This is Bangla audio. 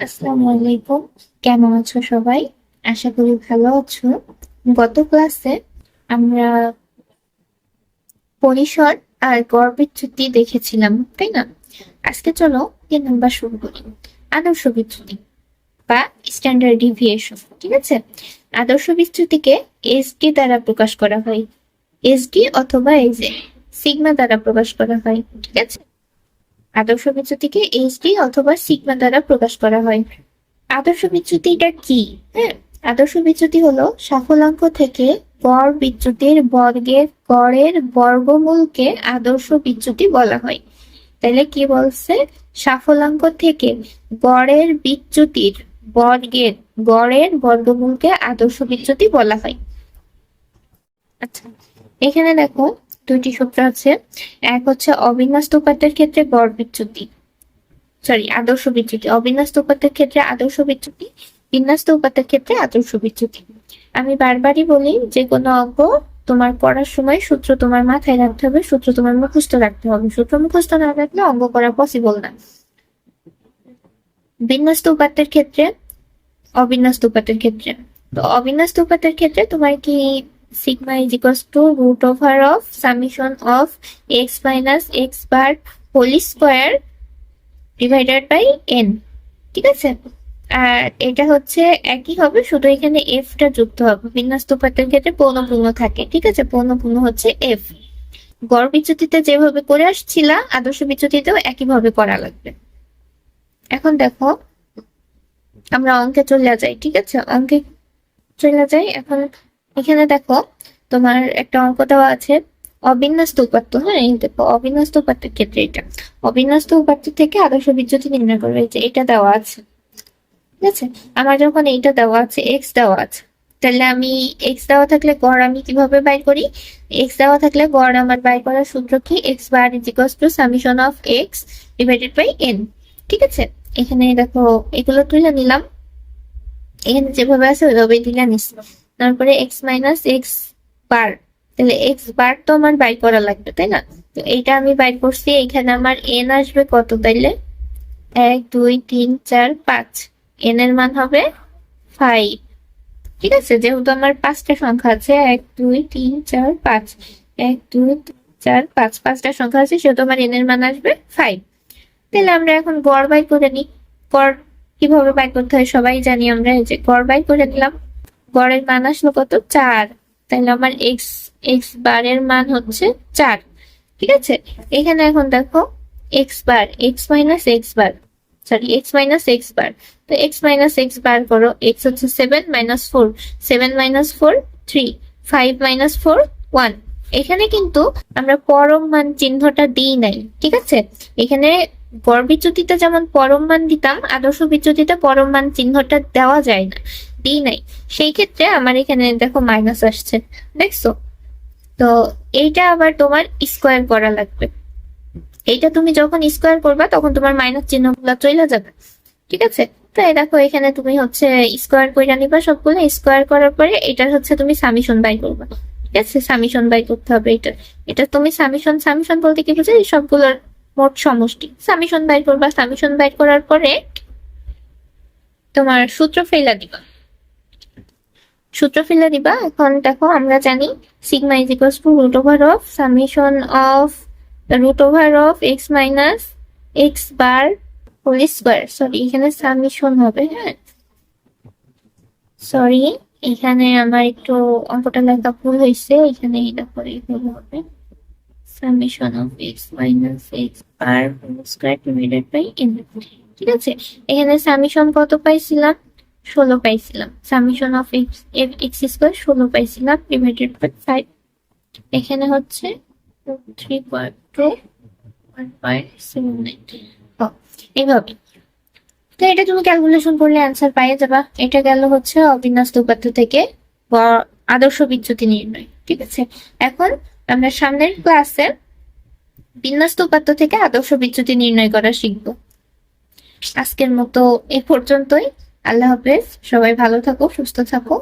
আসসালামু আলাইকুম। কেমন আছো সবাই? আশা করি ভালো আছো। গত ক্লাসে আমরা পরিসর আর দেখেছিলাম, তাই না? আজকে চলো তিন নাম্বার শুরু করি। আদর্শ বিচ্যুতি বা স্ট্যান্ডার্ড ডিভিয়েশন ঠিক আছে? আদর্শ বিচ্যুতিকে এসডি দ্বারা প্রকাশ করা হয়। এসডি অথবা এই যে সিগমা দ্বারা প্রকাশ করা হয়, ঠিক আছে? আদর্শ বিচ্যুতিকে এইচডি অথবা সিগমা দ্বারা প্রকাশ করা হয়। আদর্শ বিচ্যুতিটা কি? হ্যাঁ আদর্শ বিচ্যুতি হলো সাফলাঙ্ক থেকে গড় বিচ্যুতির বর্গের গড়ের বর্গমূলকে আদর্শ বিচ্যুতি বলা হয়। তাহলে কি বলছে? সাফলাঙ্ক থেকে গড়ের বিচ্যুতির বর্গের গড়ের বর্গমূলকে আদর্শ বিচ্যুতি বলা হয়। আচ্ছা এখানে দেখো দুইটি সূত্র আছে। এক হচ্ছে অবিন্যস্ত উপাত্তের ক্ষেত্রে গড় বিচ্যুতি। সরি আদর্শ বিচ্যুতি। অবিন্যস্ত উপাত্তের ক্ষেত্রে আদর্শ বিচ্যুতি বিন্যস্ত উপাত্তের ক্ষেত্রে আদর্শ বিচ্যুতি। আমি বারবারই বলি, যে কোনো অঙ্ক তোমার পড়ার সময় সূত্র তোমার মাথায় রাখতে হবে, সূত্র তোমার মুখস্থ রাখতে হবে। সূত্র মুখস্থ না রাখলে অঙ্ক করা পসিবল না। বিন্যস্ত উপাত্তের ক্ষেত্রে অবিন্যস্ত উপাত্তের ক্ষেত্রে। তো অবিন্যস্ত উপাত্তের ক্ষেত্রে তোমার কি sigma is equals to root over of summation of x minus x bar whole square divided by n, ঠিক আছে? আর এটা হচ্ছে একই হবে, শুধু এখানে f টা যুক্ত হবে। বিন্যস্ত উপাত্তের ক্ষেত্রে পৌনপূর্ণ থাকে, ঠিক আছে? পৌনপূর্ণ হচ্ছে f গড় বিচ্যুতিতে যেভাবে করে আসছিলা, আদর্শ বিচ্যুতিতেও একইভাবে করা লাগবে। এখন দেখো, আমরা অঙ্কে চলে যাই, ঠিক আছে? অঙ্কে চলে যাই, এখন এখানে দেখো, তোমার একটা অঙ্ক দেওয়া আছে অবিন্যস্ত উপাত্ত হ্যাঁ এই দেখো অবিন্যস্ত উপাত্তের ক্ষেত্রে এটা। অবিন্যস্ত উপাত্ত থেকে আদর্শ বিচ্যুতি নির্ণয় করবে যে এটা দেওয়া আছে। ঠিক আছে? আমার যখন এইটা দেওয়া আছে এক্স দেওয়া আছে, তাহলে আমি এক্স দেওয়া থাকলে গড় আমি কীভাবে বাই করি? এক্স দেওয়া থাকলে গড় আমার বাই করার সূত্র কি? X bar is equals to summation of X divided by N ঠিক আছে? এখানে দেখো, এগুলো তুলে নিলাম। এখানে যেভাবে আছে ওইভাবেই তুলে নিচ্ছি। তারপরে এক্স মাইনাস এক্স বার তাহলে এক্স বার তো আমার বাই করা লাগবে, তাই না? তো এইটা আমি বাই করছি এখানে আমার এন আসবে কত তাইলে? এক, দুই, তিন, চার, পাঁচ। এন এর মান হবে ফাইভ ঠিক আছে? যেহেতু আমার পাঁচটা সংখ্যা আছে, এক, দুই, তিন, চার, পাঁচ। এক, দুই চার, পাঁচ। পাঁচটা সংখ্যা আছে, সেহেতু আমার এন এর মান আসবে ফাইভ তাহলে আমরা এখন গড় বাই করে নিই। গড় কীভাবে বাই করতে হয় সবাই জানি আমরা, এই যে গড় বাই করে নিলাম। গড়ের মান আসলো কত? চার। তাহলে আমার এক্স এক্স বারের মান হচ্ছে চার। ঠিক আছে? এখানে এখন দেখো X bar X minus X bar. Sorry X minus X bar. তো এক্স মাইনাস এক্স বার করো এক্স হচ্ছে seven minus four seven minus four three five minus four one এখানে কিন্তু আমরা পরম মান চিহ্নটা দিই নাই। ঠিক আছে? এখানে গড় বিচ্যুতিতে যেমন পরম মান দিতাম, আদর্শ বিচ্যুতিতে পরম মান চিহ্নটা দেওয়া যায় না। দিই নাই। সেই ক্ষেত্রে আমার এখানে দেখো মাইনাস আসছে, দেখছ? তো এইটা আবার তোমার স্কোয়ার করা লাগবে। এইটা তুমি যখন স্কোয়ার করবা, তখন তোমার মাইনাস চিহ্নগুলো চলে যাবে। ঠিক আছে? তাই দেখো, এখানে তুমি হচ্ছে স্কোয়ার করে নিবা সবগুলো। স্কোয়ার করার পরে এটার হচ্ছে তুমি সামিশন বাই করবা। ঠিক আছে? সামিশন বাই করতে হবে এটা। এটা তুমি সামিশন সামিশন বলতে কি বুঝে সবগুলোর মোট সমষ্টি। সামিশন বাই করবা সামিশন বাই করার পরে তোমার সূত্র ফেলা দিবা। সূত্র ফেলে দিবা? এখন দেখো, আমরা জানি sigma is equals to root over of summation of root over of X minus X bar whole square sorry এখানে সামেশন হবে হ্যাঁ? সরি এখানে আমার একটু অঙ্কটা লেখা ভুল হয়েছে, এখানে এটা করে হবে। Summation of X minus X bar whole square divided by N ঠিক আছে? এখানে সামেশন কত পাইছিলাম? ষোলো পাইছিলাম। Summation of X X square ষোলো পাইছিলাম ডিভাইডেড বাই ফাইভ এখানে হচ্ছে থ্রি পয়েন্ট টু এইভাবে। তো এটা তুমি ক্যালকুলেশন করলে অ্যান্সার পাইয়ে যাবা। এটা গেল হচ্ছে অবিন্যস্ত উপাত্ত থেকে আদর্শ বিচ্যুতি নির্ণয়, ঠিক আছে? এখন আমরা সামনের ক্লাসে বিন্যস্ত উপাত্ত থেকে আদর্শ বিচ্যুতি নির্ণয় করা শিখব। আজকের মতো এ পর্যন্তই। আল্লাহ হাফেজ সবাই ভালো থাকো সুস্থ থাকো।